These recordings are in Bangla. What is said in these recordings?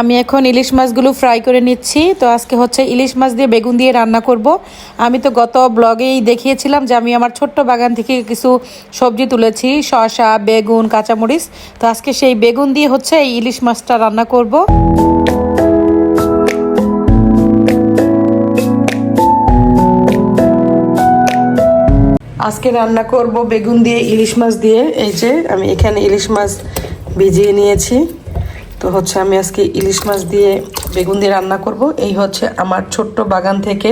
আমি এখন ইলিশ মাছগুলো ফ্রাই করে নিচ্ছি। তো আজকে হচ্ছে ইলিশ মাছ দিয়ে বেগুন দিয়ে রান্না করব। আমি তো গত ব্লগেই দেখিয়েছিলাম যে আমি আমার ছোট্ট বাগান থেকে কিছু সবজি তুলেছি, শসা, বেগুন, কাঁচামরিচ। তো আজকে সেই বেগুন দিয়ে হচ্ছে এই ইলিশ মাছটা রান্না করব। আজকে রান্না করব বেগুন দিয়ে ইলিশ মাছ দিয়ে। এই যে আমি এখানে ইলিশ মাছ ভিজিয়ে নিয়েছি। তো হচ্ছে আমি আজকে ইলিশ মাছ দিয়ে বেগুন দিয়ে রান্না করব। এই হচ্ছে আমার ছোট্ট বাগান থেকে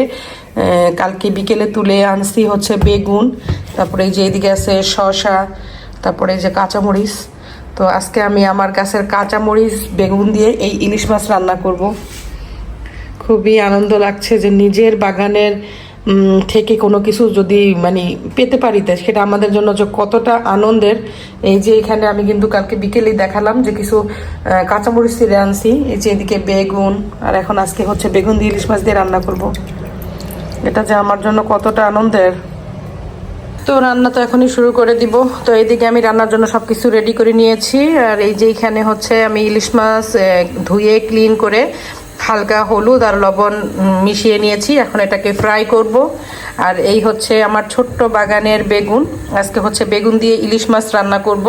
কালকে বিকেলে তুলে আনছি হচ্ছে বেগুন, তারপরে এই যে এদিকে আছে শসা, তারপরে এই যে কাঁচামরিচ। তো আজকে আমি আমার গাছের কাঁচামরিচ, বেগুন দিয়ে এই ইলিশ মাছ রান্না করব। খুবই আনন্দ লাগছে যে নিজের বাগানের থেকে কোনো কিছু যদি মানে পেতে পারি সেটা আমাদের জন্য যে কতটা আনন্দের। এই যে এখানে আমি কিন্তু কালকে বিকেলেই দেখালাম যে কিছু কাঁচামরিচ ছিঁড়ে আনছি। এই যে এদিকে বেগুন, আর এখন আজকে হচ্ছে বেগুন দিয়ে ইলিশ মাছ দিয়ে রান্না করব। এটা যে আমার জন্য কতটা আনন্দের। তো রান্না তো এখনই শুরু করে দিব। তো এইদিকে আমি রান্নার জন্য সব কিছু রেডি করে নিয়েছি। আর এই যে এখানে হচ্ছে আমি ইলিশ মাছ ধুয়ে ক্লিন করে হালকা হলুদ আর লবণ মিশিয়ে নিয়েছি। এখন এটাকে ফ্রাই করব। আর এই হচ্ছে আমার ছোট্ট বাগানের বেগুন। আজকে হচ্ছে বেগুন দিয়ে ইলিশ মাছ রান্না করব।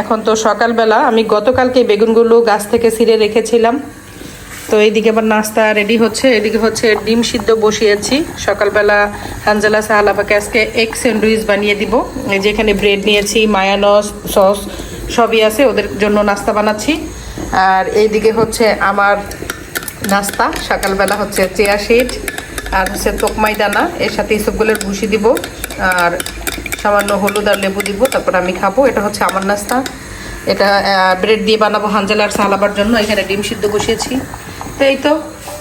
এখন তো সকালবেলা, আমি গতকালকে বেগুনগুলো গাছ থেকে ছিঁড়ে রেখেছিলাম। তো এইদিকে আবার নাস্তা রেডি হচ্ছে। এদিকে হচ্ছে ডিম সিদ্ধ বসিয়েছি। সকালবেলা হানজালা সাহালাপাকে আজকে এগ স্যান্ডউইচ বানিয়ে দিব। যেখানে ব্রেড নিয়েছি, মায়ানস, সস সবই আছে, ওদের জন্য নাস্তা বানাচ্ছি। আর এইদিকে হচ্ছে আমার নাস্তা, সকালবেলা হচ্ছে চেয়া শিট আর হচ্ছে তোকমাই দানা। এর সাথে ইসবগুলোর ভুসি দিব আর সামান্য হলুদ আর লেবু দিব, তারপর আমি খাব। এটা হচ্ছে আমার নাস্তা। এটা ব্রেড দিয়ে বানাবো হাঞ্জালার সালাবার জন্য। এখানে ডিম সিদ্ধ বসিয়েছি। তো এই তো,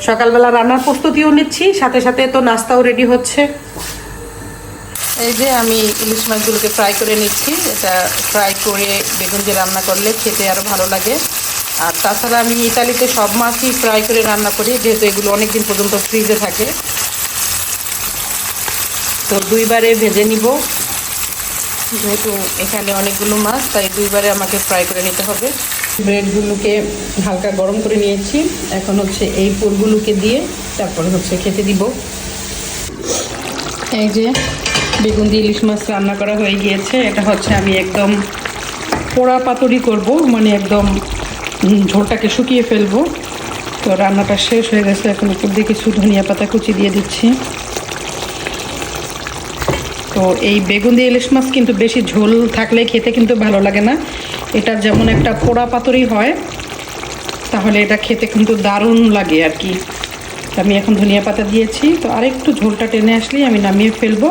সকালবেলা রান্নার প্রস্তুতিও নিচ্ছি। সাথে সাথে তো নাস্তাও রেডি হচ্ছে। এই যে আমি ইলিশ মাছগুলোকে ফ্রাই করে নিচ্ছি। এটা ফ্রাই করে বেগুন দিয়ে রান্না করলে খেতে আরও ভালো লাগে। আর তাছাড়া আমি ইতালিতে সব মাছই ফ্রাই করে রান্না করি, যেহেতু এগুলো অনেক দিন পর্যন্ত ফ্রিজে থাকে। তো দুইবারে ভেজে নিব। যেহেতু এখানে অনেকগুলো মাছ, তাই দুইবারে আমাকে ফ্রাই করে নিতে হবে। ব্রেডগুলোকে হালকা গরম করে নিয়েছি। এখন হচ্ছে এই পুরগুলোকে দিয়ে তারপরে হচ্ছে খেতে দিব। এই যে বেগুন দিয়ে ইলিশ মাছ রান্না করা হয়ে গিয়েছে। এটা হচ্ছে আমি একদম পোড়া পাতুরি করব মানে একদম ঝোলটাকে শুকিয়ে ফেলব। তো রান্নাটা শেষ হয়ে গেছে, এখন উপর দিয়ে কিছু ধনিয়া পাতা কুচি দিয়ে দিচ্ছি। তো এই বেগুন দিয়ে ইলিশ মাছ কিন্তু বেশি ঝোল থাকলে খেতে কিন্তু ভালো লাগে না। এটা যেমন একটা পোড়া পাতুরি হয়, তাহলে এটা খেতে কিন্তু দারুণ লাগে আর কি। আমি এখন ধনিয়া পাতা দিয়েছি, তো আরেকটু ঝোলটা টেনে আসলেই আমি নামিয়ে ফেলব,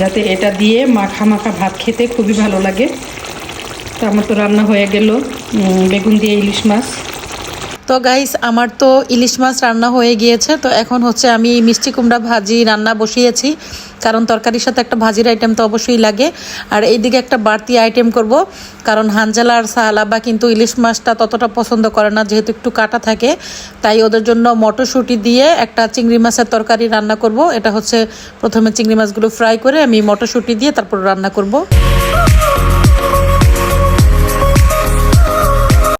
যাতে এটা দিয়ে মাখা মাখা ভাত খেতে খুবই ভালো লাগে। তো আমার তো রান্না হয়ে গেল বেগুন দিয়ে ইলিশ মাছ। তো গাইস আমার তো ইলিশ মাছ রান্না হয়ে গিয়েছে, তো এখন হচ্ছে আমি মিষ্টি কুমড়া ভাজি রান্না বসিয়েছি। কারণ তরকারির সাথে একটা ভাজির আইটেম তো অবশ্যই লাগে। আর এইদিকে একটা বাড়তি আইটেম করব, কারণ হানজালা আর সাহালাবা কিন্তু ইলিশ মাছটা ততটা পছন্দ করে না, যেহেতু একটু কাটা থাকে। তাই ওদের জন্য মটরশুঁটি দিয়ে একটা চিংড়ি মাছের তরকারি রান্না করব। এটা হচ্ছে প্রথমে চিংড়ি মাছগুলো ফ্রাই করে আমি মটরশুঁটি দিয়ে তারপর রান্না করব।